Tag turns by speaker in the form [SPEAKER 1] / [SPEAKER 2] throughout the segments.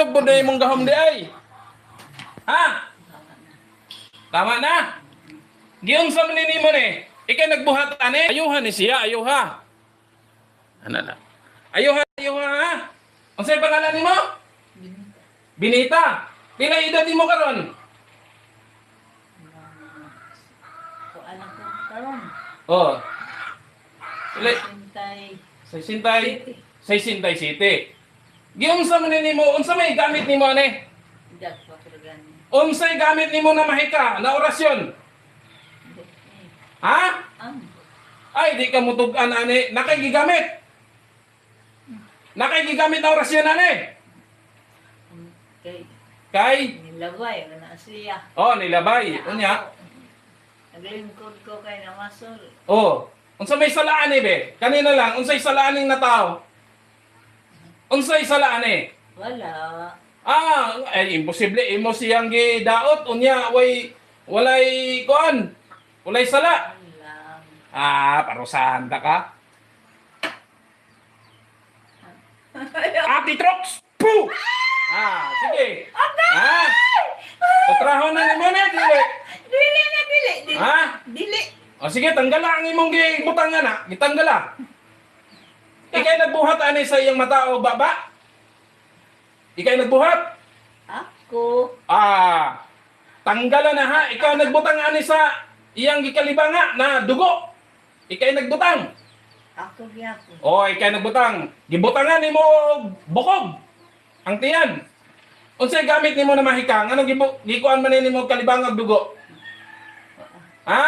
[SPEAKER 1] Nasog po na imong gahom di ay. Ha? Tama na. Giunsa man ni mo ni? Ikay nagbuhat ani? Ayuha ni siya, ayuha. Ano na? Ayuha, ayuha ha? Unsay pangalan nimo? Binita. Pila edad nimo karon? Oh. Pila
[SPEAKER 2] hintay.
[SPEAKER 1] sa sintay, sa sintay city. Giunsa man ni mo? Unsa may gamit nimo ani? Unsay gamit nimo na mahika na orasyon? Ha? Ay, di ka mutugan ani. Nakay gigamit. Nakay gigamit na orasyon ani.
[SPEAKER 2] kay
[SPEAKER 1] Kay
[SPEAKER 2] nilabay na siya.
[SPEAKER 1] oh nilabay. Unya.
[SPEAKER 2] Naglingkod ko kay namasol.
[SPEAKER 1] Oh. Unsa may salaan ni be? Kanina lang unsay salaan ning nataw? Unsay salaan ni?
[SPEAKER 2] Wala.
[SPEAKER 1] Ah, ay imposible imo siyang gidaot unya way walay kuan. Walay sala.
[SPEAKER 2] Wala.
[SPEAKER 1] Ah, parusahan ta ka. Ati Trox! Poo! Ah, sige. Ah. Utrahon na ni mo na, dili.
[SPEAKER 2] Dili na dili.
[SPEAKER 1] Ha?
[SPEAKER 2] Dili.
[SPEAKER 1] O sige, tanggala ang imong gibutangan na. Gitanggala. Ikay nagbuhat ani sa iyang mata o baba? Ikay nagbuhat?
[SPEAKER 2] Ako.
[SPEAKER 1] Ah, tanggalan na ha. Ikaw nagbutang ani sa iyang gikalibanga na dugo. Ikay nagbutang.
[SPEAKER 2] Ako gyapon.
[SPEAKER 1] O, ikay nagbutang. Gibutangan nimo og bukog. Ang tiyan. Unsay gamit nimo na mahikang? Anong gibu gikuan man nimo kalibang og dugo? Ha?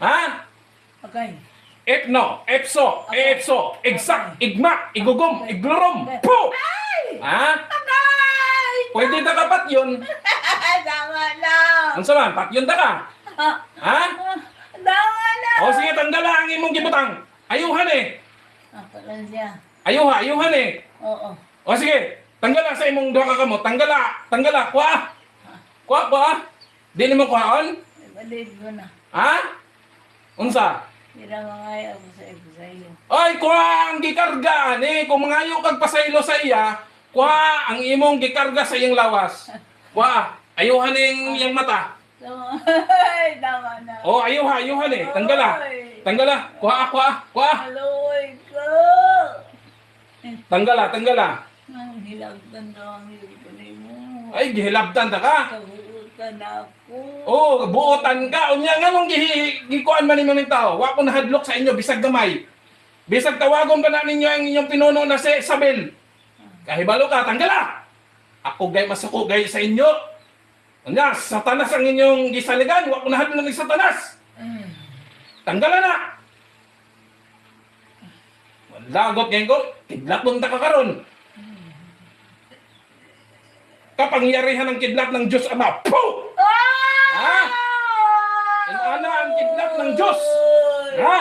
[SPEAKER 1] Ha?
[SPEAKER 2] Okay.
[SPEAKER 1] Epno, epso, epso, exact, igma, igugom, iglurom, po! Ha?
[SPEAKER 2] Agay!
[SPEAKER 1] Pwede ta ka patyon.
[SPEAKER 2] Tama na.
[SPEAKER 1] Ang saman, patyon ta ka.
[SPEAKER 2] Ah,
[SPEAKER 1] Ha?
[SPEAKER 2] Tama na.
[SPEAKER 1] O sige, tanggala ang imong gibutang. Ayuhan eh.
[SPEAKER 2] Ako lang siya.
[SPEAKER 1] Ayuha, ayuhan eh.
[SPEAKER 2] Oo.
[SPEAKER 1] O sige, tanggala sa imong duha ka kamot. Tanggala, tanggala, kuha. Kuha, kuha. Di nimo kuhaon?
[SPEAKER 2] Ibalid ko na.
[SPEAKER 1] Ha? Unsa?
[SPEAKER 2] Hindi mga ako sa iyo.
[SPEAKER 1] Ay, kuha ang gikarga ni. Kung mangayo kag pasaylo sa iya, kuha ang imong gikarga sa iyong lawas. Kuha, ayuhan ning iyang mata.
[SPEAKER 2] Tama. Ay, tama na.
[SPEAKER 1] O, ayuha, ayuhan eh. Tanggala. Tanggala. Kuha, kuha, kuha.
[SPEAKER 2] Haloy ko.
[SPEAKER 1] Tanggala, tanggala.
[SPEAKER 2] Ang hilagdan daw ang hilagdan mo.
[SPEAKER 1] Ay, gihilabtan ta ka.
[SPEAKER 2] Kabuutan ako.
[SPEAKER 1] Oh, buotan ka. Unya nga nung gikuan man ninyo ng tao. Wa ko nahadlok sa inyo bisag gamay. Bisag tawagon ka na ninyo ang inyong pinuno na si Isabel. Kahibalo ka, tanggala. Ako gay masuko gay sa inyo. Unya, satanas ang inyong gisaligan. Wa ko nahadlok ng satanas.
[SPEAKER 2] Mm.
[SPEAKER 1] Tanggala na. Lagot ngayon ko, kidlat mong takakaroon. Kapangyarihan ng kidlat ng Diyos Ama. Puh! Ha? Inana ang kidlat ng Diyos. Ha?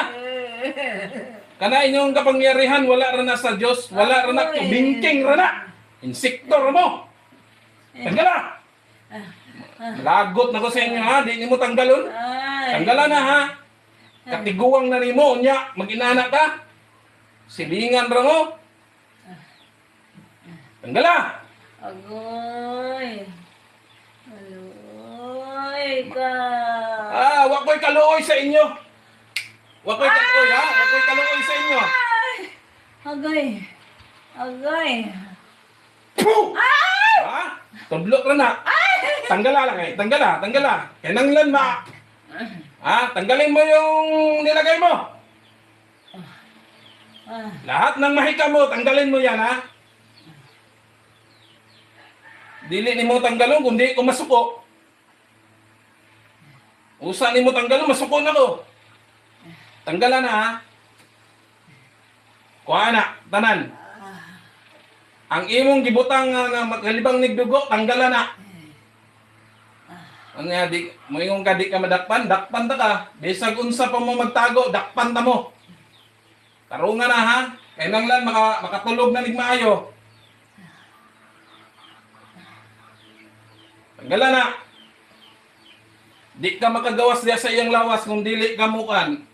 [SPEAKER 1] Kana inyong kapangyarihan, wala ra na sa Diyos, wala ra na, bingking ra na. Insektor mo. Tanggala. Lagot na ko sa inyo ha, di nimo tanggalon. Tanggala na ha. Katiguang na nimo nya, mag-inana ka. Silingan ra mo. Tanggala.
[SPEAKER 2] Agoy. Aloy ka.
[SPEAKER 1] Ah, wa ko'y kaluoy sa inyo. Wa ko'y kaluoy ha, wa ko'y kaluoy sa inyo.
[SPEAKER 2] Ay. Agay. Agay.
[SPEAKER 1] Puh! Ha? Tudlok ra na. Tanggala lang eh. Tanggala, tanggala. Kinanglan ma. Ha? Tanggalin mo yung nilagay mo.
[SPEAKER 2] Ah.
[SPEAKER 1] Lahat ng mahika mo, tanggalin mo yan ha. Dili ni mo tanggalon, kundi kung masuko. Usa ni mo tanggalon, masuko na ko. Tanggalan na ha. Kuha na, tanan. Ang imong gibutang nga nga magalibang nigdugo, tanggalan na. Ano nga, di, mo yung ka di ka madakpan, dakpan ta ka. Bisag unsa pa mo magtago, dakpan ta mo. Tarungan na ha. Kaya nang lan, maka, makatulog na nigmaayo. Tanggalan na. Di ka makagawas diya sa iyang lawas kung dili ka mukan.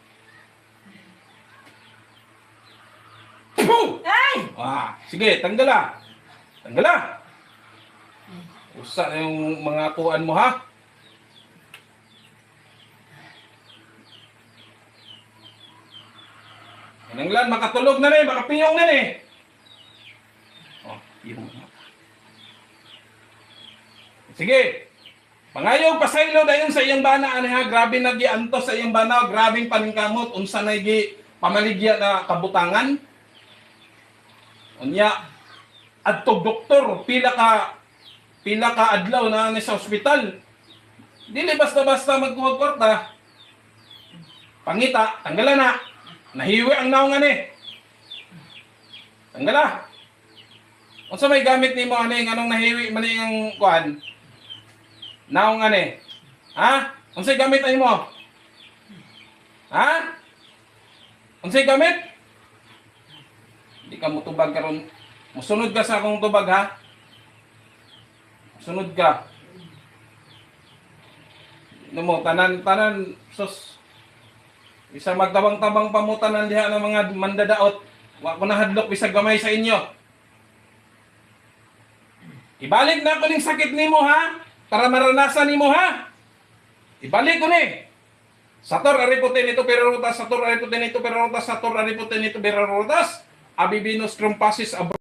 [SPEAKER 2] Ay!
[SPEAKER 1] Ah, sige, tanggala. Tanggala. Usa na yung mga kuan mo ha. Nanglan, makatulog na ni, makapiyong na ni. Oh, na. Sige. Pangayo pasaylo dayon sa iyang bana ani ha, grabe nagianto sa iyang bana, grabing paningkamot unsa na gi pamaligya na kabutangan. Unya adtog doktor pila ka pila ka adlaw na ni sa ospital. Dili basta-basta magkuha kwarta. Pangita, tanggalan na. Nahiwi ang naong ani. Tanggala. Unsa may gamit nimo ani anong nahiwi man ang kuan? Naong ani. Ha? Unsay gamit ay mo? Ha? Unsay gamit? Hindi ka mo tubag karon. Musunod ka sa akong tubag ha. Musunod ka. Ano mo, tanan, tanan, sus. Isa magtabang-tabang pamutanan diha ng mga mandadaot. Wa ko na hadlok bisag gamay sa inyo. Ibalik na ko ning sakit nimo ha para maranasan nimo ha. Ibalik ko ni. Sator ariputin ito pero rutas, sator ariputin ito pero sator ariputin ito pero rutas. Abibinos trumpasis abro